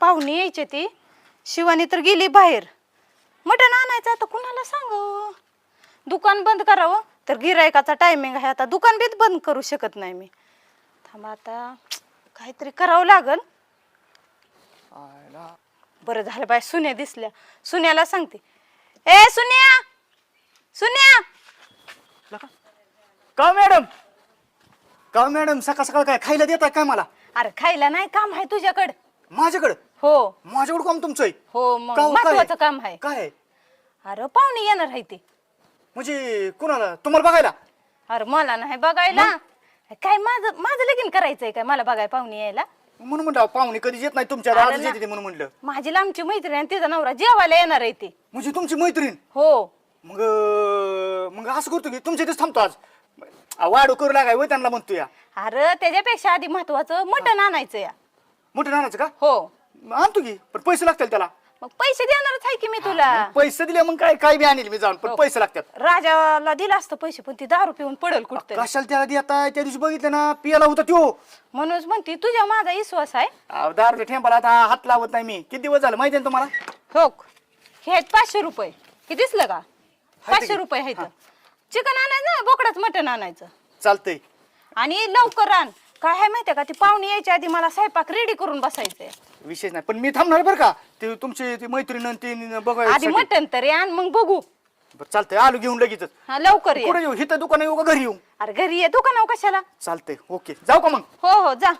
पाहुणी यायची ती. शिवानी तर गेली बाहेर. मटण आणायचं आता कुणाला सांगावं दुकान बंद करावं. तर गिरायकाचा टायमिंग आहे आता. दुकान बीच बंद करू शकत नाही मी. थांबा आता. काहीतरी करावं लागल. बरं झालं बाय सुन्या दिसल्या. सुन्याला सांगते. ए सुन्या! सुन्या. का मॅडम? का मॅडम? सकाळ सकाळ काय खायला देताय काय मला? अरे खायला नाही काम आहे तुझ्याकडं. माझ्याकडं? हो. माझ्याकडं काम तुमचं आहे हो मग का हो, काय? महत्वाचं काम आहे. काय? अरे पाहुणे येणार आहे ते. म्हणजे कुणाला? तुम्हाला बघायला? अरे मला नाही बघायला. काय माझं माझं लगीन करायचंय काय? मला बघाय पाहुणे यायला. म्हणून म्हणलं पाहुणे कधी येत नाही तुमच्या अरे आजच ना. येते ते म्हणून म्हणलं माझी लांबची मैत्रीण आणि तिचा नवरा जेवायला येणार आहे ते. म्हणजे तुमची मैत्रीण? हो. मग अं, मग असं करतो की तुमच्या इथेच थांबतो आज. आ, वाढू करू लागाय वय त्यांना म्हणतो या. अरे त्याच्यापेक्षा आधी महत्वाचं मटण आणायचं या. मोठं आणायचं का? हो. आणतो की पण पैसे लागतील त्याला. मग पैसे देणारच आहे की मी तुला? पैसे दिले मग काय काय बी आणील मी जाऊन हो. पण पैसे लागतात. राजाला दिला असतं पैसे पण ती दारू पिऊन पडल कुठतरी. कशाला त्याला देताय? त्या दिवशी बघितलं ना पियाला होता त्यो. म्हणूनच म्हणते तुझ्या माझा विश्वास आहे. अहो, दारूच्या ठेंबाला आता हात लावत नाही मी. किती दिवस झालं माहिती आहे ना तुम्हाला? हो. हे आहेत पाचशे रुपये. हे दिसलं का? पाचशे? रुपये आहेत. चिकन आणायचं ना बोकडाच मटण आणायचं. चालतंय. आणि लवकर आण. काय आहे माहितीये का? ती पाहुणे यायच्या आधी मला स्वयंपाक रेडी करून बसायचंय. विशेष नाही. पण मी थांबणार बरं का? ते तुमची ती मैत्रीण आणि ती आधी मटण तरी आण मग बघू. बरं, चालतंय. आलो घेऊन लगेच हा लवकर ये. कुठे येऊ? हिथं दुकान येऊ का घरी येऊ अरे घरी ये. दुकानावर कशाला? चालतंय. ओके. जाऊ का मग? हो हो जा.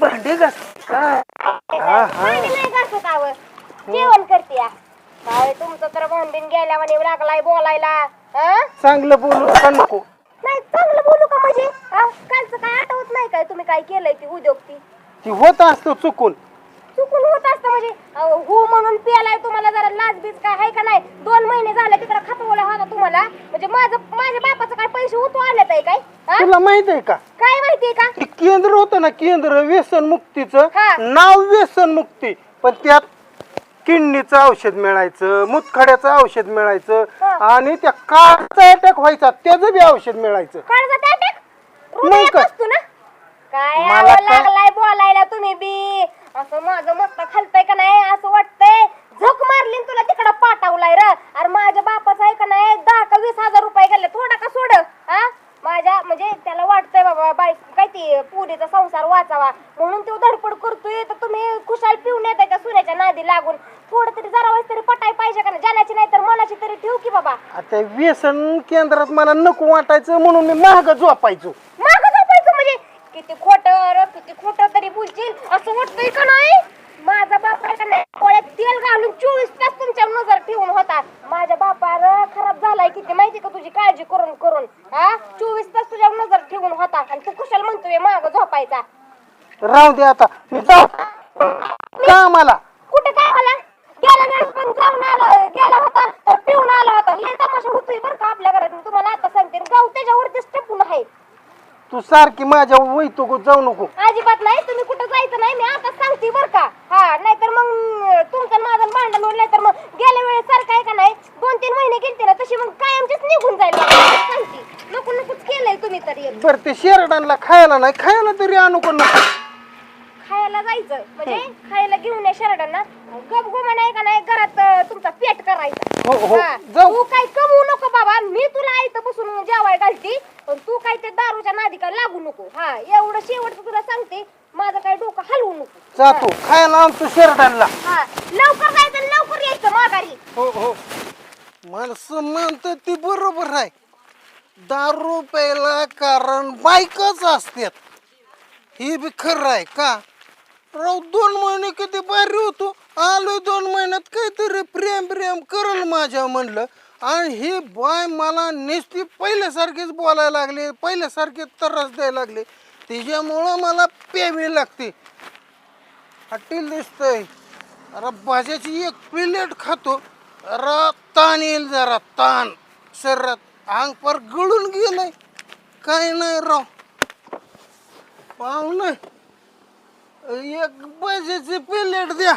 भांडे घास. काय? जेवण करते काय तुमचं तर भांडीन गेल्या म्हणे लागलाय बोलायला. हं? चांगलं बोलू का नको? नाही चांगलं बोलू का म्हणजे? हा? कालचं काय आठवत नाही काय? तुम्ही काय केलंय ती उद्योग ती ती होत असतो चुकून. चुकून होत असतं म्हणजे? अहो, हो म्हणून पियालाय तुम्हाला जरा लाज बीज काय आहे का नाही? दोन महिने झाले तिकडे खपवला होता तुम्हाला. म्हणजे माझं माझ्या बापाचं काय पैसे उतू आलेत आहे काय? तुला माहीत आहे का? काय माहितीये का? ते केंद्र होतं ना केंद्र व्यसन मुक्तीचं. हा. नाव व्यसन मुक्ती. पण त्यात किडनीचं औषध मिळायचं मुतखड्याचं औषध मिळायचं हा. आणि त्या कारचा अटॅक व्हायचा त्याचं बी औषध मिळायचं. त्या अटॅक नाही हृदयात का? असतो ना? काय मला आव का- लागलाय बोलायला तुम्ही बी. असं माझं मस्त खालतंय का नाही असं वाटतंय. झक मारली न तुला तिकडं पाठवलाय र. अरे माझ्या बापाचं आहे का नाही दहा का वीस हजार रुपये गेले थोडा का सोड? हा? माझ्या म्हणजे त्याला वाटतंय बाबा बाई काय ती पुरीचा संसार वाचावा. म्हणून तो धडपड करतोय. तर तुम्ही खुशाल पिऊन येताय त्या सुनेच्या नादी लागून. थोडं तरी जरा वेळेस तरी पटाय पाहिजे का नाही? जाण्याची नाही तर मनाची तरी ठेव की बाबा. आता व्यसन केंद्रात मला नको वाटायचं म्हणून मी महाग झोपायचो. माग किती खोट किती खोट तरी बोलशील? असं वाटतंय का नाही? माझा बाप नाही तेल घालून चोवीस तास तुमच्या नजर ठेवून होता. माझ्या बापार खराब झालाय किती माहिती का तुझी काळजी करून करून? हा? चोवीस तास तुझ्या नजर ठेवून होता आणि तू कुशाल म्हणतोय माग झोपायचा? राहू दे आता. मी जाऊ. का मला कुठे काय मला गेला वेळेस पण जाऊन आला गेला होता तर पिऊन आला होता. लय तमाशा होतोय बरं का आपल्या घरात. मी तुम्हाला आता सांगते गाव त्याच्यावरतीच टपून आहे. तू सारखी माझ्या वैतुक जाऊ नको. अजिबात नाही तुम्ही कुठं जायचं नाही मी आता सांगते बर का. हा नाहीतर मग तुमचं माझं भांडण होईल नाहीतर मग गेल्या वेळेस सारखं आहे का नाही दोन तीन महिने गेलते ना तशी मग कायमचीच निघून जाईल. सांगते. नको नकोच केलंय तुम्ही तरी एक. बर ते शेरडांना खायला नाही खायला तरी आणू का नको. खायला जायचं म्हणजे खायला घेऊन या शरडांना. गप गुमान आहे का नाही घरात अं, तुमचा पेट करायचा. हो हो हा. जाऊ. तू काय कमवू नको बाबा मी तुला बसून जेवाय घालती. पण तू काय त्या दारूच्या नादी काय लागू नको. हा एवढं शेवटचं तुला सांगते माझं काय डोकं हलवू नको. जातो. खायला आणतो शेरडांना हा लवकर जायचं आणि लवकर यायचं माघारी. हो हो. माणसं म्हणतात ती बरोबर आहे दारू प्यायला कारण बायकच असतात. हे बी खरं आहे का? राव दोन महिने किती भारी होतो. आलो दोन महिन्यात काहीतरी प्रेम प्रेम करल माझ्या म्हणलं. आणि ही बाय मला नुसती पहिल्यासारखीच बोलायला लागली पहिल्यासारखी त्रास द्यायला लागले. तिच्यामुळं मला प्यावी लागते. हट्टील दिसतंय. अरे भाज्याची एक प्लेट खातो. रा ताण येईल जरा ताण. शरीरात अंग पर गळून गेलंय. काय नाही राव. पाहुलं एक भाज्याची प्लेट द्या.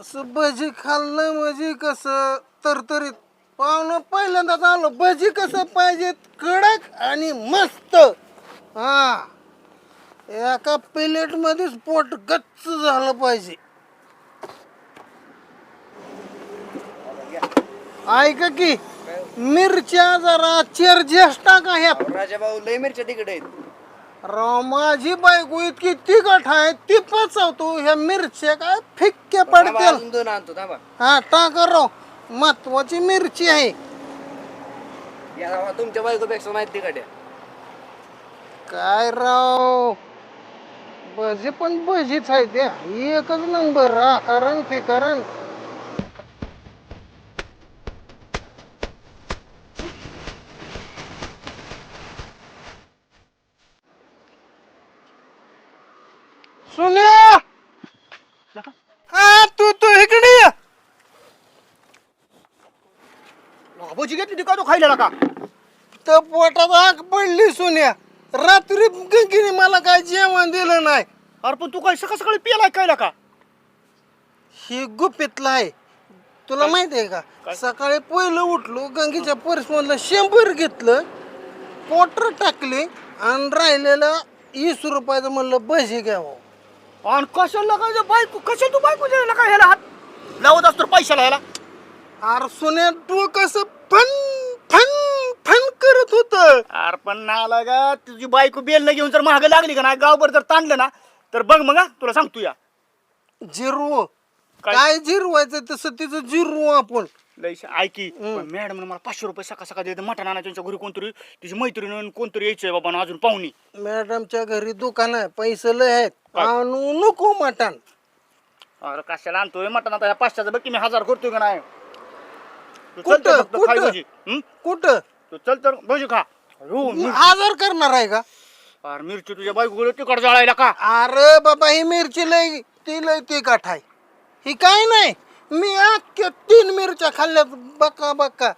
असं भजी खाल्लं म्हणजे कसं? तरतरीत पाहुणं पहिल्यांदाच आलं भजी कसं पाहिजे कडक आणि मस्त. हा. एका प्लेटमध्येच पोट गच्च झालं पाहिजे. ऐका की मिरच्या जरा चेरजेस टाका ह्या? राजा भाऊ लय मिरच्या तिकडे आहेत. राव माझी बायको इतकी तिखट आहे ती पचवतो ह्या मिरच्या काय फिक्क्या पडतील. अजून दोन आणतो थांबा. हा टाका राव महत्वाची मिरची आहे. या तुमच्या बायकोपेक्षा माहिती तिकडे काय राव? भजी पण भजीच आहे त्या एकच नंबर आकारण फिकारण. सुन्या! हा तू तू इकडे ये. भजी घेतली ती का तो खायला का? तर पोटात आग पडली सुन्या. रात्री गंगीने मला काय जेवण दिलं नाही. अरे पण तू काय सकाळ सकाळी पियाला खायला का? ही गुपितला आहे. तुला माहीत आहे का? सकाळी पहिलं उठलो गंगीच्या पर्स मधलं शंभर घेतलं क्वार्टर टाकले आणि राहिलेलं वीस रुपयाचं म्हणलं भजी घ्यावं. आणि कशाला काय बायको कशा तू बायको द्यायला काय ह्याला? हात लावत असतो पैशाला ह्याला. अरे सुन्या तू कसं फन फन फन करत होत. अरे पण नाला का तुझी बायको बेल घेऊन जर महाग लागली का ना गावभर जर ताणलं ना तर बघ मग हा, तुला सांगतो या. जिरवू. काय? काय जिरवायचं तसं तिचं जिरवू आपण. लय श- ऐकी मॅडम मला पाचशे रुपये सकाळ सकाळ देते मटण आणा त्यांच्या घरी कोणतरी तिची मैत्रीण आणि कोणतरी यायचंय बाबा आणि अजून पाहुणी. मॅडमच्या घरी दुकान आहे पैसे लय आहेत? आणू नको मटण. अरे कशाला आणतोय? मटण आता ह्या पाचशेचं बघ की मी हजार करतोय का नाही. तू चल कुठं? तर फक्त खाय कुठं? भजी. हं? कुठं? तू चल तर भजी खा. हो मिर- आजार करणार आहे का? अरे मिरची तुझ्या बायको तिकड जळायला का अरे बाबा ही मिरची लय ती लय ती आहे. ही काय नाही? मी अख्ख्या तीन मिरच्या खाल्ल्यात बका बका.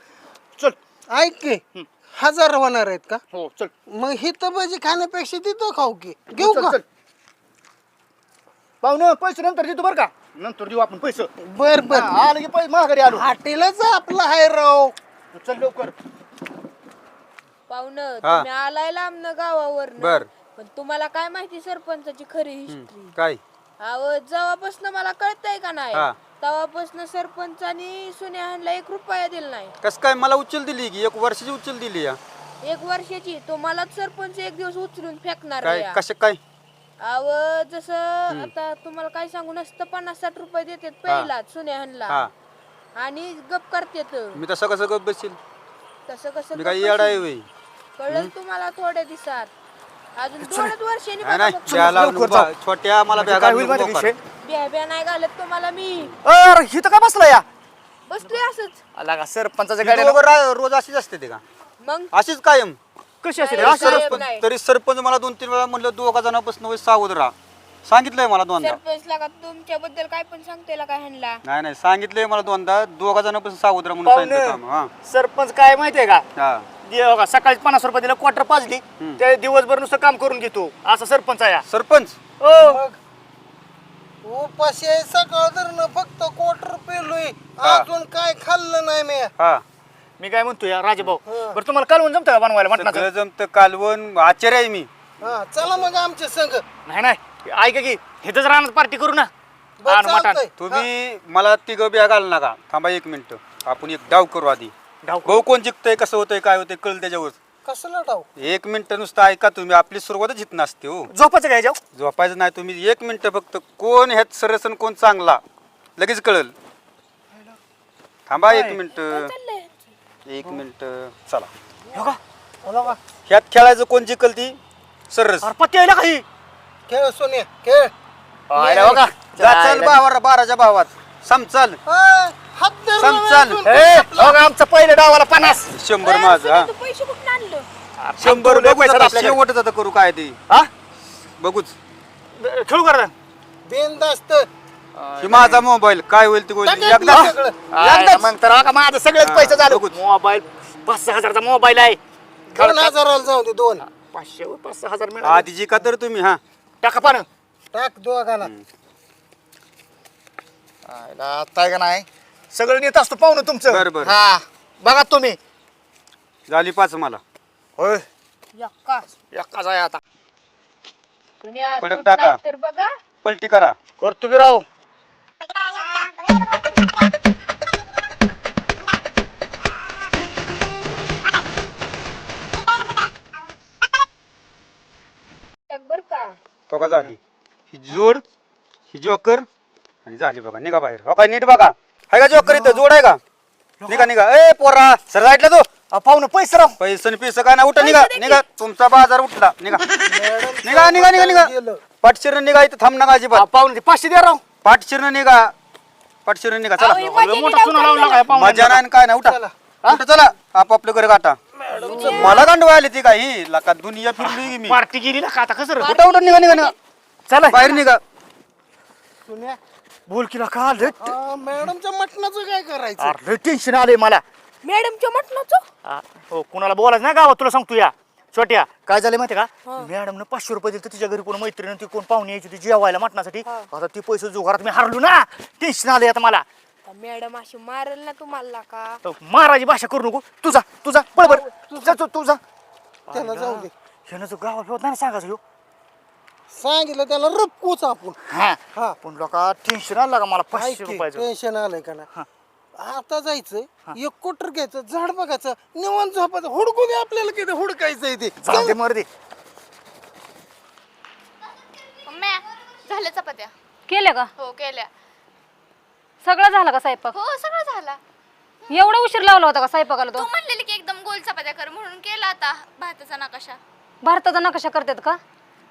चल ऐक की हजार होणार आहेत का? हो चल. मग ही तर भाजी खाण्यापेक्षा तिथं खाऊ की. घेऊ चल, का? चल. पाहुणं पैसे नंतर देतो बरं का? नंतर देऊ आपण पैसे. बर बर. आलं की पैसे माघारी आलो. हॉटेलच आपलं आहे राव. चल लवकर. पाहुणं हा. तुम्ही आलाय लांब गावावर बर. पण तुम्हाला काय माहिती सरपंचाची खरी हिस्ट्री काय? अहो जेव्हापासून मला कळतंय का नाही? हा. तेव्हापासून सरपंचानी सुनेहानला एक रुपया दिला नाही. कस काय मला उचल दिली की? एक वर्षाची उचल दिली या. एक वर्षाची? तो मलाच सरपंच एक दिवस उचलून फेकणार काय. कशा काय? अहो जसं आता तुम्हाला काय सांगू नसतं पन्नास साठ रुपये देतात पहिलाच सुनेहानला. आणि गप करतेत. मी तसं कसं गप बसेल? तसं कसं मी गप काय येडा आहे बसेल? वय कळेल तुम्हाला थोड्या दिवसात? अजून दोनच वर्षांनी नाही बघा नाही बघ. द्या लावून लवकर उभा. जाऊ. छोट्या मला म्हणजे बॅगा काय होईल माहिती का विषय? बिया बिया नाही घालत तुम्हाला मी. अरे हिथं का बसला या? बसलोय असंच. आला का सरपंचाच्या ही गाड्या दोघं रा- रोज अशीच असते ते का? मग? अशीच कायम. कशी असेल? साहेब सरपंच नाही. तरी सरपंच मला दोन तीन वेळा म्हणलं दोघा जणांपासून सावध राहा. सांगितलंय मला दोनदा. सरपंच लागा तुमच्याबद्दल काय पण सांगते का ह्यांना? नाही नाही सांगितलंय मला दोनदा. दोघा जणांपासून सावध राहा म्हणून सांगितलं काम हा. सरपंच काय माहितीये का? हा. दे बघा, सकाळी पन्नास रुपये दिला क्वार्टर पाजली. त्या दिवसभर नुसतं काम करून घेतो. असा सरपंच आहे हा. सरपंच? ओ उपाशी आहे सकाळ तर फक्त क्वार्टर पेलोय. अजून काय खाल्लं नाही मी. हा. मी काय म्हणतो या राजाभाऊ? बरं तुम्हाला कालवून जमतं का बनवायला सगळं जमतं कालवण आश्चर्य आहे मी. हा चला मग आमच्या संघ नाही नाही. ऐका की इथंच राहणार पार्टी करू ना. बरं, चालतंय. तुम्ही मला तिघं बिया घाल नका. थांबा एक मिनिट. आपण एक डाव करू आधी. डाव भाऊ कोण जिंकतंय कसं होतंय काय होतंय कळलं त्याच्यावर. कसलं डाव? एक मिनिट नुसतं ऐका तुम्ही आपली सुरुवातच इथं नसते हो. झोपाचं काय जाऊ? झोपायचं नाही तुम्ही एक मिनिट फक्त कोण ह्यात सरस आणि कोण चांगला? लगेच कळल. थांबा एक मिनिट. एक मिनिट. चला. बोला का? ह्यात खेळायचं कोण जिंकल ती? सरस. अरे पत्ते यायला काही? खेळ सोन्या खेळ. बारा बाराच्या भावात. समचाल हा, बघा आमचं पहिलं डावाला पन्नास. शंभर माझं हा. तू पैसे कुठून आणलं? शंभर बघूच आता, आपल्याकडे. शेवटच आता करू काय ते. हा? बघूच. खेळू करा बिनधास्त. ही माझा मोबाईल काय होईल ते होईल. टाका एकदा सगळं. मग तर बघा माझं सगळेच पैसे झालं. बघूच. मोबाईल पाच सहा हजारचा मोबाईल आहे. दोन हजाराला जाऊ दे दोन. पाचशे वर पाच सहा हजार मिळाले. आधी जिका तर तुम्ही हा. टाका पानं. टाक दोघाला आयला, आता आहे का नाही? सगळं नेत असतो पाहुणं तुमचं. बरं, बरं. हा बघा तुम्ही. झाली पाच मला. होय. यक्का. एकाच आहे आता. तुम्ही आज कडक तुटला टाका. तर बघा. पलटी करा. करतो की राव. बर का? तो का झाली. ही जोड ही जोकर आणि झाली बघा. निघा बाहेर. हो काय नीट बघा. आहे का जोकर इथं जोड आहे का? निघा निघा. ए पोरा सर जायटला तो. पाहुणं पैसे राव. पैसे पैसे काय ना उठा निघा निघा. तुमचा बाजार उठला. निघा. निघा निघा निघा निघा. पाठशिरण निघा इथं थांब नका अहो, अजिबात. पाहुणे ते पाचशे द्या राव. पाठशिरण निघा. पाठशिरण निघा चला. मजा नाही काय नाही उठा. उठा चला. आपापलं घर गाठा. मला गांडवा आली ती काय ही लाका दुनिया फिरली की मी. पार्टी गेली ना का आता कसं? उठा उठा निघा निघा निघा. चला बाहेर निघा. सुन्या बोल की का लय हा, मॅडमच्या मटणाचं काय करायचं? अरे, लय टेन्शन आलंय मला. मॅडमच्या मटणाचं? हा, हो कुणाला बोलायचं नाही गावात तुला सांगतो या. छोट्या काय झालं माहिती का? मॅडमनं पाचशे रुपये दिले तर तिच्या घरी कोण मैत्रीण ती कोण पाहुणे यायची ती जेवायला मटणासाठी. आता ती पैसे जुगारात मी हरलो ना. टेन्शन आलंय आता मला. मॅडम अशी मारेल ना तुम्हाला का तर महाराजी भाषा करू नको. तुझा तुझा पळ बर तुझा तू तुझा त्याला जाऊ दे. ह्यानं जो गावात होत नाही सांगायचं ह्यो. सांगितलं त्याला रपकूच आपण. हा. हा. पण लोका टेन्शन आलं का मला? पाचशे रुपयाचं. टेन्शन आलंय का ना आता जायचं एक कोटर घ्यायचं झाड बघायचं निवांत झोपायचं हुडकू दे आपल्याला किती हुडकायचंय ते. जाऊ दे मर्दी. मम्म्या झाल्या चपात्या. केलं का? हो केल्या. सगळं झालं का स्वयंपाक? हो सगळं झाला. एवढा उशीर लावला होता का स्वयंपाकाला तू? तो म्हणलेली की एकदम गोल चपात्या कर म्हणून केला आता भाताचा नकाशा. भारताचा नकाशा करतात का?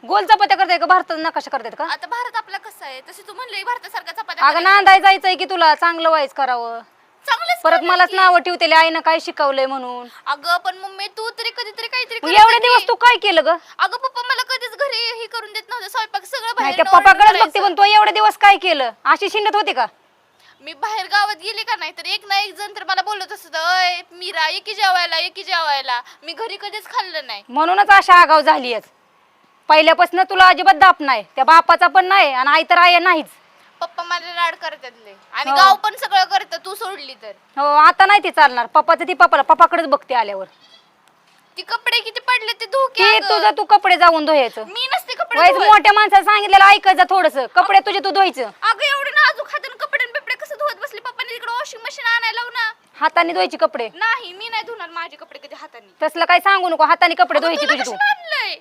गोल चपात्या करताय का? भारताचा नकाशा करतात का? आता भारत आपला कसा आहे? तसे तू म्हणले भारतासारखा चपात्या अगं. नांदाय जायचंय की तुला चांगलं वाईच करावं. चांगलंच परत मलाच की. नावं ठेवतेले आईनं काय शिकवलंय म्हणून. अगं पण मम्मी तू तरी कधीतरी काहीतरी मग एवढे. दिवस तू काय केलं ग? अगं पप्पा मला कधीच घरी हे करून देत नव्हतं. स्वयंपाक सगळं नाही बाहेर त्या पप्पाकडेच बघते करायचं. पण तू एवढे दिवस काय केलं? अशी शिंदत होती का? मी बाहेर गावात गेले का नाही तर एक ना एक जण तर मला बोलत असत मीरा एकी जेवायला एकी जेवायला. मी घरी कधीच खाल्लं नाही. म्हणूनच अशा आगाव झालीयच पहिल्यापासून तुला अजिबात दाप नाही त्या बापाचा पण नाही आणि आई तर आहे नाहीच. पप्पा मला लाड करतात लय. आणि हो. गाव पण सगळं करतं तू सोडली तर. हो आता नाही ते चालणार. पप्पाचं ती पप्पाला पप्पाकडेच बघते आल्यावर. ती कपडे किती पडले ते धुके ते. तुझं तू कपडे जाऊन धुयायचं मी नसते कपडे धुवत. मोठ्या माणसाला सांगितलेलं ऐकायचं थोडस. कपडे तुझे तू धुवायचं. अगं एवढे नाजूक हाताने कपडे आणि बिपडे कसं धुवत बसली? पप्पाने तिकडे वॉशिंग मशीन आणायला लावू ना. हाताने धुवायचे कपडे. नाही मी नाही धुणार माझे कपडे कधी हाताने. तसलं काय सांगू नको. हाताने कपडे अगं, धुवायचे तुला तुझे तू. आणलंय?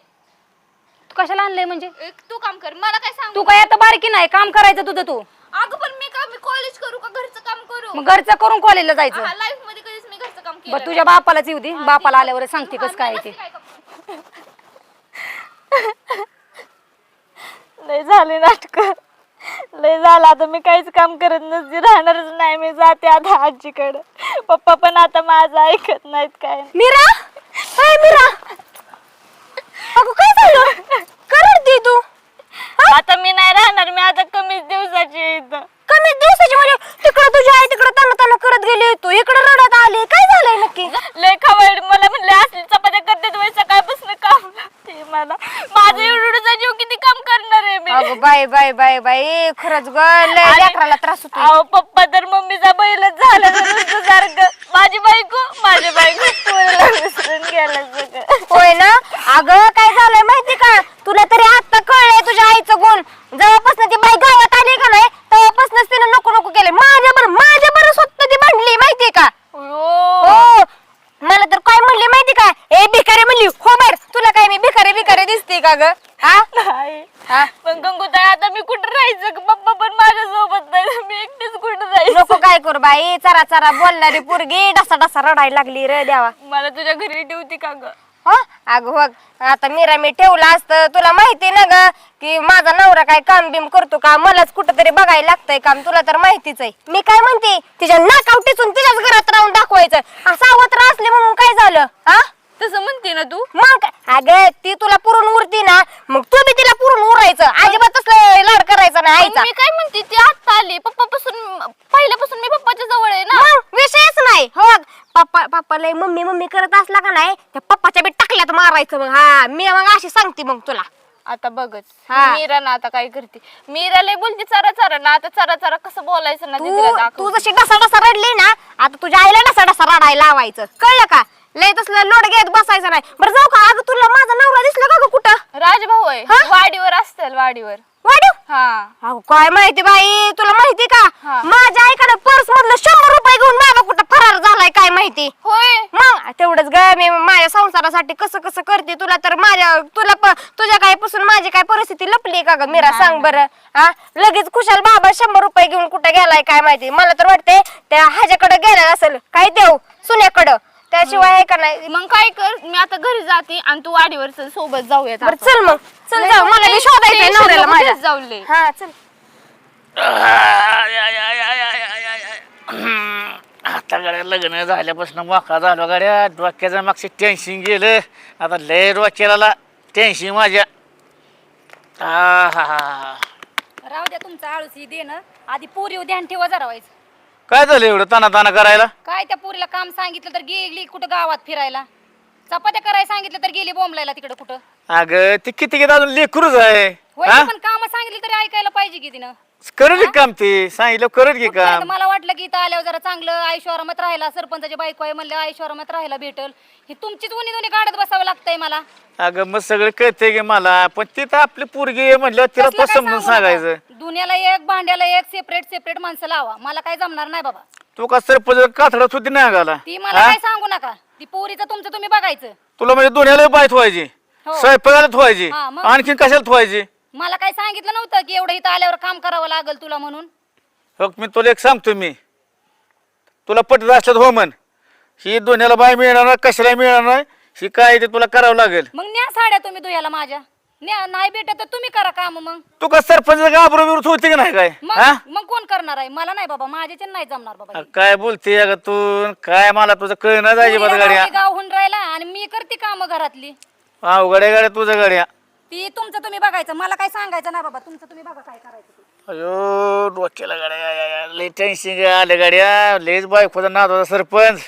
कशाला आणलंय म्हणजे? एक तू काम कर मला काय सांग? तू काय आता बारकी नाही काम करायचं तुझं तू. अगं पण मी का मी कॉलेज करू का घरचं काम करू? मग घरचं करून कॉलेजला जायचं. लाईफमध्ये कधीच मी घरचं काम केलं बरं तुझ्या बापालाच येऊ दे. बापाला आल्यावर सांगते. कसं काय मी ते. काम. लय झाले नाटक. लय झालं. आता मी काहीच काम करत नसते राहणारच नाही. मी जाते आता आजीकडे. पप्पा पण आता माझं ऐकत नाहीत काय. मीरा? मीरा. अगं काय झालं? करते तू? आता मी नाही राहणार मी आता कमीच दिवसाची आहे इथं. कमी दिवसाची म्हणजे तिकडं तुझी आई तिकडं ताना ताना करत गेली तू इकडं रडत आली काय झालंय नक्की? लय खवड मला म्हणले असली चपात्या करते तुम्ही सकाळपासून काम लागते मला. माझं एवढा जीव किती काम करणार आहे मी? अगं बाय बाय बाय बाय खरंच ग लय लेकराला त्रास होतो अहो पप्पा तर मम्मीचा बैलच झाला सारखं. माझी बायको माझी बायको पोरीला विसरून गेलं सगळं. होय ना? अगं काय झालंय माहिती का? तुला तरी आता कळलंय तुझ्या आईचं गुण. जेव्हापासून ती बाई गावात आली का नाही तेव्हापासूनच तिने नको नको केले माझ्या बरं माझ्या बरं स्वतः ती भांडली माहितीये का? हो. मला तर काय म्हणली माहिती का? ए भिकारी म्हणली हो बाहेर तुला काय मी भिकारी भिकारी दिसते का ग? हा? नाही. हा? पण गंगूताई आता मी कुठं राहायचं? पप्पा पण माझ्या सोबत नाही. मी एकटीच कुठं राहायचं नको काय करू बाई चरा चरा बोलणारी पोरगी डसा डसा रडायला लागली रे देवा. मला तुझ्या घरी ठेवती का ग? हो? अगं बघ आता मीरा मी ठेवलं असतं. तुला माहिती ना ग की माझा नवरा काय काम बिम करतो का? मलाच कुठं तरी बघायला लागतंय काम. तुला तर माहितीच आहे. मी काय म्हणते? तिच्या नाकाव टिचून तिच्याच घरात राहून दाखवायचं. सावत्र असले म्हणून काय झालं? हा? तसं म्हणते ना तू. मग काय? अगं ती तुला पुरून उरती ना मग तू बी तिला पुरून उरायचं. अजिबात तसलं लाड करायचा ना आईचा. मी काय म्हणते ती आता आली. पप्पापासून पहिल्यापासून मी पप्पाच्या जवळ आहे ना. मग विषयच नाही. हो पप्पा पप्पाला मम्मी मम्मी करत असला का नाही त्या पप्पाच्या बी टाकल्यात मारायचं मग. हा मी मग अशी सांगते मग तुला. आता बघच हा. मीरा ना आता काय करते? मीरा लय बोलते चरा चरा. ना आता चरा चरा कसं बोलायचं ना ते तिला तू दाखव तू जशी डसा डसा रडली ना आता तुझ्या आईला डसा डसा रडायला लावायचं. कळलं का? लय तसलं लोड घेत बसायचं नाही. बरं जाऊ का अगं तुला माझा नवरा दिसला का ग कुठं? राजभाऊ आहे. वाडीवर असतील वाडीवर. हा. अहो काय माहिती बाई तुला माहिती का? हा. माझ्या आईकडे पर्स मधलं शंभर रुपये घेऊन बाबा कुठं फरार झालाय काय माहिती? होय. मग तेवढंच ग मी माझ्या संसारासाठी कसं कसं करते तुला तर माझ्या तुला प- तुझ्या काय पासून माझी काय परिस्थिती लपली का ग? मीरा सांग बरं. हा? लगेच खुशाल बाबा शंभर रुपये घेऊन कुठे गेलाय काय माहिती? मला तर वाटते त्या ह्याच्याकडे गेला असेल. काय देऊ? सुन्याकडं. त्याशिवाय आहे का नाही? मग काय कर मी आता घरी जाते आणि तू वाडीवर चल सोबत जाऊयात बरं. चल मग. चल जाऊ. मला बी शोधायचंय टेन्शन नवऱ्याला नको माझ्या. घेत जाऊ लय. हा चल. आता गाड्या लग्न झाल्यापासून मोका झालो गाड्या. डोक्याचं मागचं टेन्शन गेलं. आता लय डोक्याला टेन्शन माझ्या. आ हा हा राहू द्या तुमचं आळूस दे ना. आधी पोरी ध्यान ठेवा जरा व्हायचं काय झालं एवढं ताना ताना करायला? काय त्या पोरीला काम सांगितलं तर गेली कुठं गावात फिरायला? चपात्या करायला सांगितलं तर गेली बोंबलायला तिकडं कुठं? अगं ते किती किती अजून? लेकरूच आहे. होय हा? पण काम सांगितली तरी ऐकायला पाहिजे की तिनं. करत की काम ते सांगितलं करत तर काम. मला वाटलं की इथं आल्यावर जरा चांगलं आयुष्यरामात राहायला सरपंचाची बायको आहे म्हणलं आयुष्यरामात राहायला भेटल. ही तुमचीच उन्ही दोन्ही काढत बसावं लागतंय मला. अगं मग सगळं कळतंय की मला. पण तिथं आपली पोरगी आहे म्हणलं तिला पण काय समजून सांगू नका. सांगायचं. दुनियाला एक भांड्याला एक सेपरेट सेपरेट माणसं लावा. मला काय जमणार नाही बाबा. तू का सरपंच काथडत होती नाही गाला ती मला काय सांगू नका. ती पोरीचं तुमचं तुम्ही बघायचं. तुला म्हणजे दोन्हीला बाय ठेवायची. हो. स्वयंपाकाला ठेवायची. हा, मग? आणखीन कशाला ठेवायची? मला काय सांगितलं नव्हतं की एवढं इथं आल्यावर काम करावं लागल तुला म्हणून. हो मी तुला एक सांगतो मी. तुला पटत असलं तर हो म्हण. ही दोन्हीला बाय मिळणार नाही कशाला मिळणार नाही ही काय ते तुला करावं लागेल. मग न्या साड्या तुम्ही दुयाला माझ्या. न्या नाही भेटत तर तुम्ही करा काम मग. तू का सरपंच घाबरू बिरू होती की नाही काय? हा? मग मग कोण करणार आहे? मला नाही बाबा माझ्याच्या नाही जमणार बाबा अरे काय बोलते अगं तू? काय मला तुझं कळणं जायची बघ गाड्या. गाव होऊन राहिला आणि मी करते काम घरातली. अवघड्या गाड्या तुझ्या गाड्या. ती तुमचं तुम्ही बघायचं मला काय सांगायचं नाही बाबा तुमचं तुम्ही बघा काय करायचं ते. अयो डोक्याला गाड्या या, लय टेन्शन आल्या गाड्या. लयच बायकोचा नाद होता सरपंच.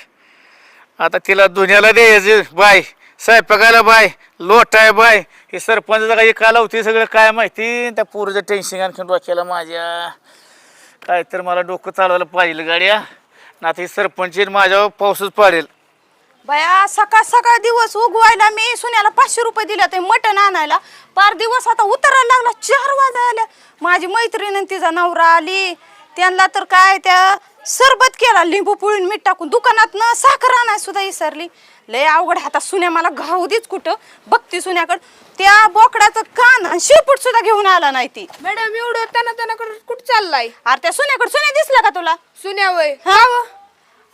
आता तिला दुनियाला द्यायचं बाय स्वयंपाकाला बाय लोटाय बाय हे सरपंच काही काला होती सगळं काय माहिती? त्या पोरीचं टेन्शन आणखीन डोक्याला माझ्या. काय तर मला डोकं चालवायला पाहिजे गाड्या. ना ते सरपंच माझ्यावर पाऊसच पाडेल. बया सकाळ सकाळ दिवस उगवायला मी सुन्याला पाचशे रुपये दिले ते मटण आणायला. पार दिवस आता उतरायला लागला चार वाजायला माझी मैत्रीण आणि तिचा नवरा आली. त्यांना तर काय त्या सरबत केला लिंबू पिळून मीठ टाकून. दुकानात न साखर आणाय सुद्धा विसरली. लय अवघड हातात सुन्या मला घाऊ देच कुठं? बघती सुन्याकडं. त्या बोकडाचं कान आणि शेपूट सुद्धा घेऊन आला नाही ती. मॅडम एवढं तना करत कुठं चाललाय? अरे त्या सुन्याकडे सुन्या दिसला का तुला? सुन्या वय. हा?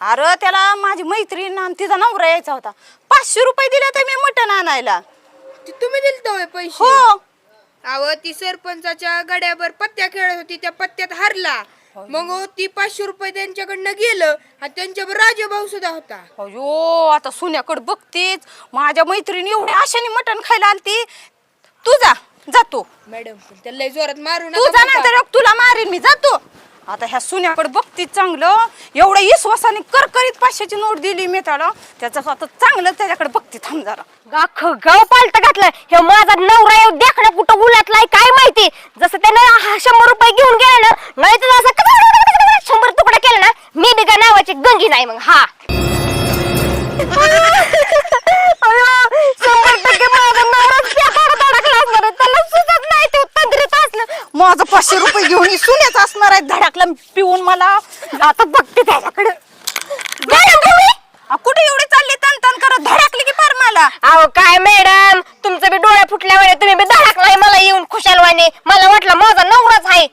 अरे त्याला माझी मैत्रीण आणि तिचा नवरा यायचा होता. पाचशे रुपये दिले तर मी मटण आणायला. ती तुम्ही दिलत होय पैसे? हो. अव ती सरपंचाच्या गड्यावर पत्त्या खेळत होती त्या पत्त्यात हारला. मग हो ती पाचशे रुपये त्यांच्याकडनं गेलं आणि त्यांच्यावर राजभाऊ सुद्धा होता. अयो आता सुन्याकडे बघतीच. माझ्या मैत्रिणी एवढी आशाने मटण खायला आलती तू जा जातो मॅडम पण त्याला लय जोरात मारू तू जा नाही? तर तुला मारीन मी. जातो आता ह्या सुन्याकडे बघतीच चांगलं एवढं विश्वासाने करकरीत पाचशेची नोट दिली मी त्याला त्याचं आता चांगलं त्याच्याकडे बघते थांब जरा. गाख गाव पालत घातलं. हे माझा नवरा येऊ देखणं कुठं उलटलाय काय माहिती? जसं त्यानं हा शंभर रुपये घेऊन गेलं ना नाही तर असं शंभर तुकडा केलं ना मी बी का नावाची गंगी नाही मग हा. शंभर टक्के माझा नवराच पेटावर धडकला असणार आहे. त्याला सुचत नाही ते तंद्रीत असलं माझं पाचशे रुपये घेऊन ही सुन्याच असणार आहे धडाकला पिऊन मला. आता बघते त्याच्याकडे. आ, कुठे एवढी चालली तन तन करत धडकली की फार मला? अहो काय मॅडम? तुमचं बी डोळ्या फुटल्यावर तुम्ही बी धडकलाय मला येऊन खुशालवाने. मला वाटलं माझा नवराच आहे.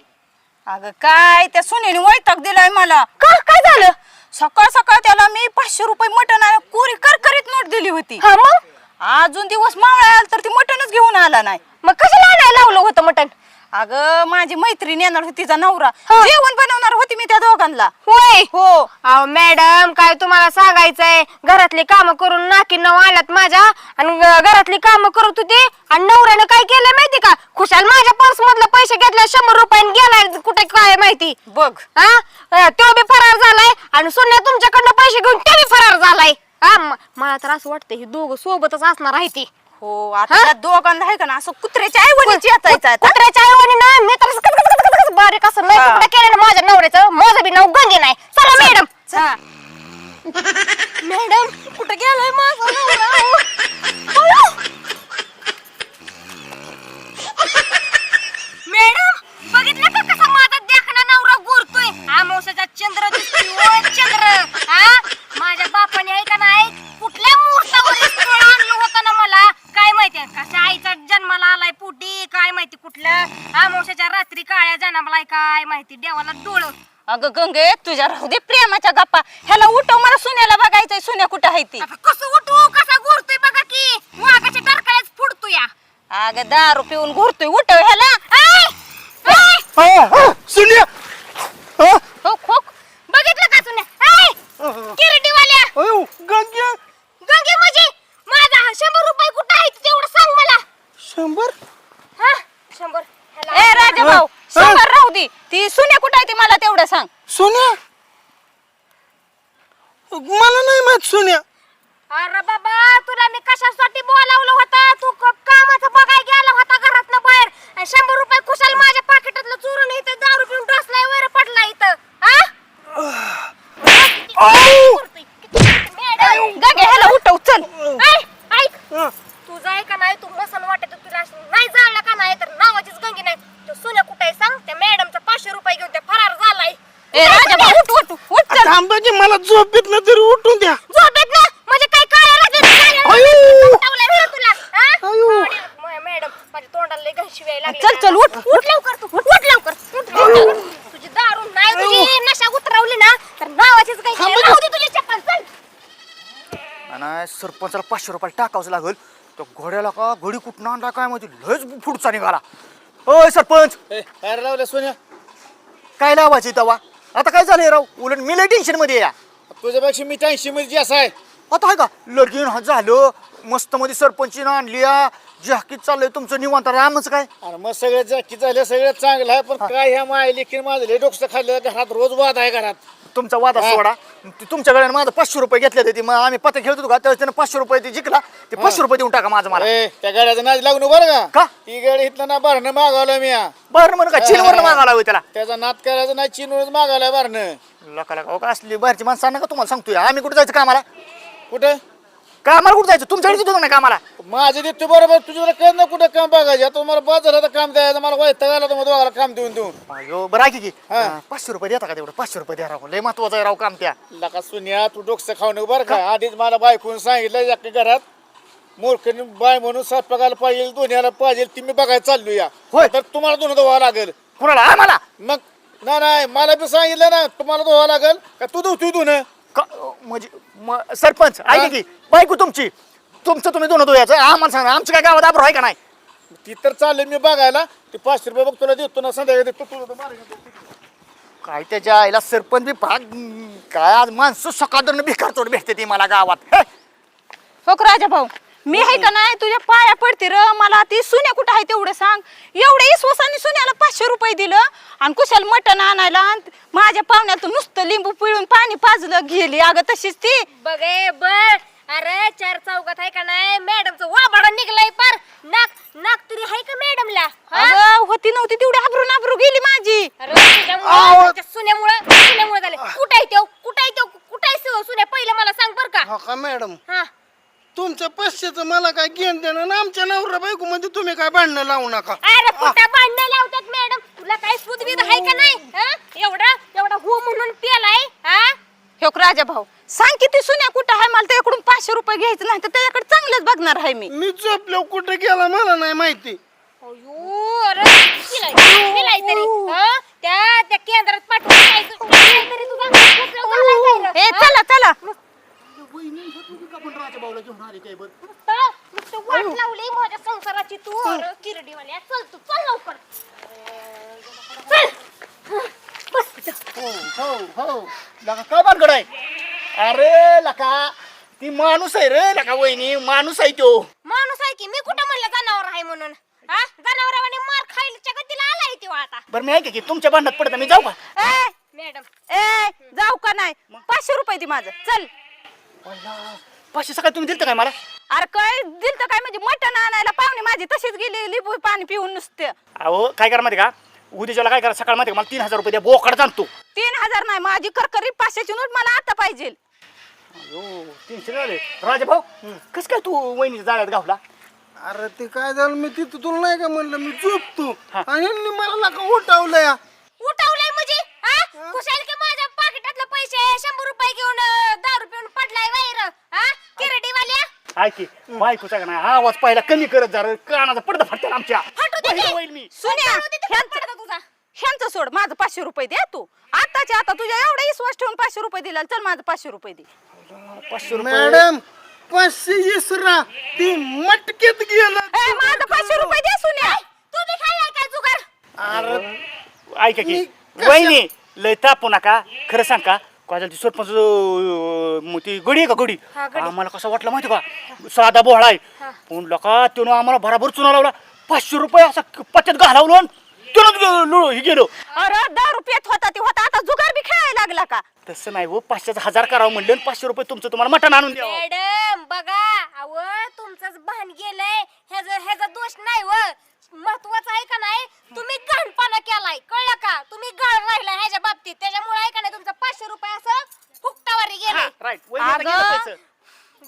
अगं काय त्या सुनेने वैताग दिलाय मला. का? काय झालं? सकाळ सकाळ त्याला मी पाचशे रुपये मटण आहे कोरी करकरीत नोट दिली होती. हा मग? अजून दिवस मावळा आला तर ती मटणच घेऊन आला नाही. मग कशाला आणायला लावलं होतं मटण? अगं माझी मैत्रीण येणार होती तिचा नवरा. जेवण बनवणार होती मी त्या दोघांना. होय? हो. अहो मॅडम काय तुम्हाला सांगायचंय? घरातली कामं करून नाकी नऊ आल्यात माझ्या आणि घरातली कामं करत होती आणि नवऱ्यानं काय केलं माहिती का? खुशाल माझ्या पर्स मधलं पैसे घेतले शंभर रुपयाने गेलाय कुठे काय माहिती? बघ. हा? अं, तो बी फरार झालाय आणि सोन्या तुमच्याकडनं पैसे घेऊन ते बी फरार झालाय. हा म- मला तर असं वाटतं ही दोघं सोबतच असणार आहे ती. हो आता त्या दोघांना आहे का ना असं कुत्र्याच्या ऐवणीची याचायचं आता कुत्र्याच्या ऐवणी ना मी तर असं कच- कच- कच- कच- कच बारीक असं तुकडा केलं ना माझ्या नवऱ्याचं माझं बी नाव गंगे नाही. चला मॅडम. हा. मॅडम कुठं गेलाय माझा नवरा. मॅडम बघितलं का कसा माझा देखणा नवरा गोरतोय? आमोशाचा चंद्र दिसतोय ओ चंद्र. हा? माझ्या बापाने आहे का नाही कुठल्या मुहूर्तावर हे स्थळ आणलं होतं ना मला कशा आईचा जन्माला आलाय पोटी? काय माहिती कुठलं? आमोशाच्या रात्री काळ्या जन्मालाय काय माहिती? देवाला डोळ. अगं गंगे तुझ्या राहू दे प्रेमाच्या गप्पा. ह्याला उठव मला सुन्याला बघायचंय. सुन्या कुठं आहे ती? कसं उठू कसा गोरतोय बघा की. वाघाच्या टरकाळ्याच फुडतो या. अगं दारू पिऊन घोरतोय. उठव ह्याला. सुनिया! हो? खोक. बघितलं का किरटीवाल्या. अयो गंग्या गंगे म्हणजे माझा हा शंभर रुपये कुठं आहे? तेवढं शंभर? हा शंभर. ह्याला- ए राजा भाऊ समोर राहू दे. ती सुन्या कुठं आहे ती मला तेवढं सांग. सोन्या? मला नाही माहीत सोन्या. अरे बाबा तुला मी कशासाठी बोलावलं होतं? तू क- कामाचं बघाय गेला होता घरातनं बाहेर. आणि शंभर रुपये कुशाल माझ्या पाकिटातलं चोरून इथं दारू पिऊन डोसलाय वर पडला इथं हा मॅडम गंगे ह्याला उठव चल ऐ, ऐक तुझं आहे का नाही तू मसन वाटत तुला असं नाही जाळलं का नाही तर नावाचीच गंगी नाही तू सोन्या कुठे आहे सांग त्या मॅडमचा पाचशे रुपये घेऊन त्या फरार झालाय ए राजा भाऊ उठ उठ उठ चल थांबा की मला झोप येत नाही तरी उठून द्या झोपेत ना म्हणजे काय हा? म- मॅडम माझ्या तोंडाला लय घाशी वेळ लागली. चल, चल, उठ. उठ लवकर तू उठ लवकर उठ लवकर. तुझी दारू नाही तुझी नशा उतरवली ना तर नावाचीच काही थांबा राहू दे तुझी चप्पल चल. आणि सरपंचाला पाचशे रुपयाला टाकावंच लागेल. तो घोड्याला का घोडी कुठं आणला काय माहिती? लयच पुढचा निघाला. होय सरपंच! काय लावलं सोन्या? काय लावायची तवा आता काय झालंय राव? उलट मी लय टेन्शनमध्ये आहे या. तुझ्यापेक्षा मी ऐंशी मध्ये असं आहे. आता आहे का? लगीन हा झालं. मस्त मध्ये सरपंचीनं आणली जाकीत चाललंय तुमचं निवांत. रामच काय? आणि मग सगळं जाकी झालं सगळं चांगलं आहे पण काय ह्या माय लेखीन माझं लय डोकं खाल्लं. घरात रोज वाद आहे घरात. तुमचा वादा सोडा. ते तुमच्याकडे माझं पाचशे रुपये घेतले होते. मग आम्ही पत्ते खेळत होतो का? त्यावेळेस त्यानं पाचशे रुपये ते जिंकला. ते पाचशे रुपये देऊन टाका माझं मला. ए, त्या गाड्याचं नाच लागून बरं का? का? ती गाडी इथलं ना भरणं मागवलं मी. हा. बरं म्हणून का? चिलवर मागायला हवी त्याला. त्याचा नाद करायचा नाही चीनवरच मागवलाय भरणं लका लका. हो का? असली बाहेरची माणसं का तुम्हाला? सांगतोय. आम्ही कुठे जायचं कामाला? कुठं? कामाला कुठे जायचं? तुमच्याकडे होतं ना कामाला? माझं देतो बरोबर. तुझ्याला कळ ना कुठं काम बघायचं? आता मला बाजारात काम द्यायचं मला वाईट आला तर मग दोघाला काम देऊन देऊन. अयो बरं आहे की. हा. अं, पाचशे रुपये देता का तेवढं? पाचशे रुपये द्या राव लय महत्वाचं आहे राव काम त्या. लका सुन्या तू डोकं खाऊ नको बरं का. आधीच मला बायकून सांगितलं या घरात मूर्खनी बाय म्हणून स्वयंपाकाला पाहिजे दोन्हीला पाहिजे ती मी बघायला चाललो या होय. तर तुम्हाला दोन धुवा लागेल. कुणाला? आम्हाला मग नाही नाही मला बी सांगितलं ना तुम्हाला धुवा लागेल. का तू धुतू धुन का- म्हणजे म- सरपंच ऐका की बायको तुमची. तुमचं तुम्ही दोन दोयाचं आम्हाला सांगा आमच्या काय गावात आब्रो आहे का नाही? ती तर चालले मी बघायला. ते पाचशे रुपये बघ तुला देतो ना संध्याकाळी देतो. तुला तर मारेल. काय त्याच्या आईला सरपंच बी भाग काय आज माणसं सकाळ भिकार चोड भेटते ती मला गावात. हे? हो का राजा भाऊ. मी आहे का नाही? तुझ्या पाया पडते र. मला ती सुन्या कुठं आहे तेवढं सांग. एवढ्या इसवसाने सुन्याला पाचशे रुपये दिलं आणि कुशाल मटण आणायला आणि माझ्या पाहुण्यातून नुसतं लिंबू पिळून पाणी पाजलं गेली. अगं तशीच ती. बघे अरे चार चौकात आहे का नाही? मॅडमचं वाबाडा निघलाय पार. नाक नाक तरी आहे का मॅडमला? अगं होती नव्हती तेवढी आबरू नाबरू गेली माझी. अरे तुझ्यामुळं, तुझ्या सुन्यामुळं सुन्यामुळं झाले. कुठं आहे तो? कुठं आहे तो? कुठं आहे सु- सुन्या? पहिलं मला सांग बर का. हो का मॅडम? हा. तुमच्या पैशाचं मला काय घेण देणं ना आमच्या नवरा बायको मध्ये तुम्ही काय भांडणं लावू नका. अरे कुठं भांडणं लावतात मॅडम तुला काय सुधबीद आहे का नाही? हा? एवढा एवढा हो म्हणून पेलाय हा? राजा भाऊ सांग किती सुन्या कुठं आहे? मला त्याच्याकडून पाचशे रुपये घ्यायचं नाही तर त्याच्याकडे चांगलंच बघणार आहे मी. मी झोपलो कुठे गेला मला नाही माहिती. अयो, अरे तरी हा? त्या त्या केंद्रात पाठवून तरी तुझा. रे? ए हा? चला. चला माझ्या संसाराची तू अरे हो, हो हो लका अरे लका ती माणूस आहे रे लका वहिनी माणूस आहे तो. माणूस आहे की? मी कुठं म्हणलं जनावर आहे म्हणून? हा? मार खायच्या गतीला आलाय तेव्हा आता. बरं मी ऐका की तुमच्या भांडणात पडत? मी जाऊ का? ए मॅडम. ए जाऊ का नाही? पाचशे रुपये दे माझं. चल. पाचशे सकाळी तुम्ही दिलतं काय मला? अरे काय दिलतं काय? म्हणजे मटण आणायला पाहुणे माझी तशीच गेली लिंबू पाणी पिऊन नुसते. अहो काय करा माहिती का? उद्याच्याला काय करा? सकाळ माहिती का? मला तीन हजार रुपये द्या बोकड जाणतो. तीन हजार नाही माझी करकरी पाचशेची नोट मला आता पाहिजे. तीनशे झाले राजा भाऊ कस काय तू वहिनीच्या जाळ्यात गावला अरे ते काय झालं? मी तिथं तुला नाही का म्हणलं? मी झोपतो. आणि यांनी मला का उठावलंय. उठवलंय म्हणजे? हा? कुशाल की माझ्या पैसे शंभर रुपये घेऊन अं, दारू पिऊन पडलाय बाहेर. हा? किरडीवाल्या? ऐक की बायकोचा का नाही. आवाज पाहिला कमी करत जा रे. कानाचा पडदा फाटते आमच्या. दे पाहिलं. होईल मी. सुन्या ह्यांचं पडदा तुझा. ह्यांचं सोड माझं पाचशे रुपये दे तू. आताच्या आता तुझ्या एवढा विश्वास ठेवून पाचशे रुपये दिला. चल माझं पाचशे रुपये दे. पाचशे रुपये. मॅडम पाचशे इसरा. ती मटकेत गेलं. ए, माझं पाचशे रुपये दे सुन्या. तू बी खाल्लाय काय जुगार अरे ऐका की. मी कशा- वहिनी लय तापू नका. खरं सांग का? काय झालं ती सरपंच अं, ती गडी आहे का गडी? आम्हाला कसं वाटलं माहिती का? साधा बोहळा आहे. पण लोका त्यानं आम्हाला भराभर चुना लावला. पाचशे रुपये असा पत्त्यात घालावलं आणि त्यानंच गे- लो- हे गेलो. अरे दहा रुपयात होता ते होता. आता जुगार बी खेळायला लागला का? तसं नाही हो पाचशेचा हजार करावं म्हणलं आणि पाचशे रुपये तुमचं तुम्हाला मटण आणून द्यावं. मॅडम बघा. अव तुमचंच भान गेलंय. ह्याचा ह्याचा दोष नाही व महत्वाचं आहे का नाही? तुम्ही घाणपणा केलाय. कळलं का? तुम्ही घाण राहिला ह्याच्या बाबतीत. त्याच्यामुळे आहे का नाही तुमचं पाचशे रुपये असं फुकटावारी गेले राईट अगं,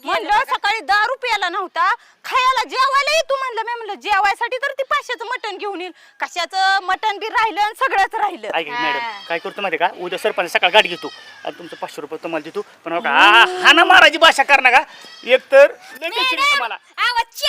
म्हणलं सकाळी दहा रुपयाला नव्हता. खायला जेवायला तू म्हणलं मी म्हणलं जेवायसाठी तर ती पाचशेचं मटण घेऊन येईल. कशाचं मटण बी राहिलं आणि सगळंच राहिलं. मॅडम काय करतो माहिती का? उद्या सरपंच सकाळ गाडी घेतो. आणि तुमचं पाचशे रुपये तुम्हाला देतो. पण हो का आ, हाना मारायची भाषा कर का? एक तर तुम्हाला. आवाज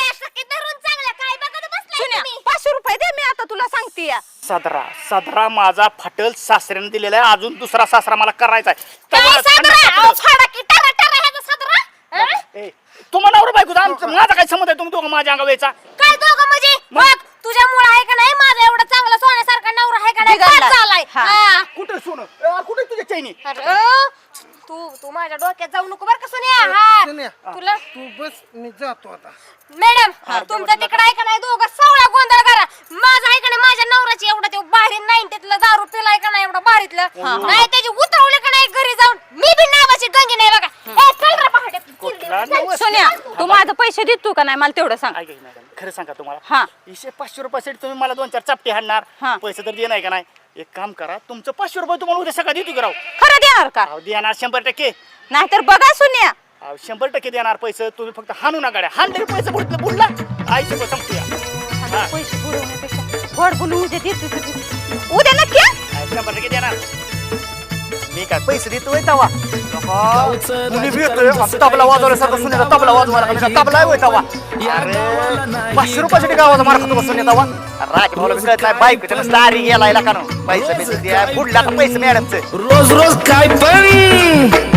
धरून चांगला. काय बघत सुन्या पाचशे रुपये दे मी आता तुला सांगते. या सदरा सदरा माझा फाटल सासऱ्याने दिलेला आहे. अजून दुसरा सासरा मला करायचा आहे. काय त्यामुळे सादरा! थंड अहो, फाटलं. फाडा की टरा टरा ह्याचा सादरा. हं? ए, तुम्हाला नवरा बायको आमचं माझा काय संबंध आहे? तुम्ही दोघं माझ्या अंगावेचा काय दोघं म्हणजे? मग? बघ तुझ्यामुळे आहे का नाही? माझा एवढा चांगला सोन्यासारखा नवरा आहे का नाही? बिघडला. झालाय. हा. हा. कुठे सोनं? कुठे तुझ्या चैनी? अरे तू तू माझ्या डोक्यात जाऊ नको बरं का सोन्या. हा. सोन्या. तुला? तू बस मी जातो आता. मॅडम तुमचं तिकडे आहे का नाही? दोघं सवळा गोंधळ करा माझं आहे का नाही माझ्या नवऱ्याची एवढं ते बाहेर नाईन्टीतलं दारू पिलाय का नाही एवढं बाहेरीतलं नाही त्याची उतरवले का नाही घरी जाऊन मी बी नावाची गंगी नाही बघा ए, चल रे पहाटे. कुठला नवस? सोन्या तू माझं पैसे देतो का नाही? मला तेवढं सांग. ऐका की मॅडम खरं सांगा तुम्हाला. हा. इशे पाचशे रुपयासाठी तुम्ही मला दोन चार चापटे हाणणार. हा. पैसे तर दे नाही का नाही? एक काम करा तुमचं पाचशे रुपये तुम्हाला उद्या सकाळ देतो की राव. खरं देणार का? अहो, देणार शंभर टक्के. नाहीतर बघा सुन्या. अहो, शंभर टक्के देणार पैसे. तुम्ही फक्त हाणू ना गाड्या. हाणले पैसे बुडले. बुडला संपतो. या हा. पैसे बुडवण्यापेक्षा गोड बोलून उद्या देतो. उद्या नक्की? हा? अहो, शंभर टक्के देणार. मी काय पैसे देतोय तवा? मुली बी येतोय आमचा तबला वाजवल्यासारखं सुनीचा तबला वाजवायला लागला. तबला आहे होय तवा. अरे पाचशे रुपयासाठी गावाचा मार खातो का सुनी तवा राज भाऊला बी कळत नाही बाईक त्यानं सारी गेलाय का पैसे बिसे द्या पैसे मॅडमचं रोज रोज काय पण.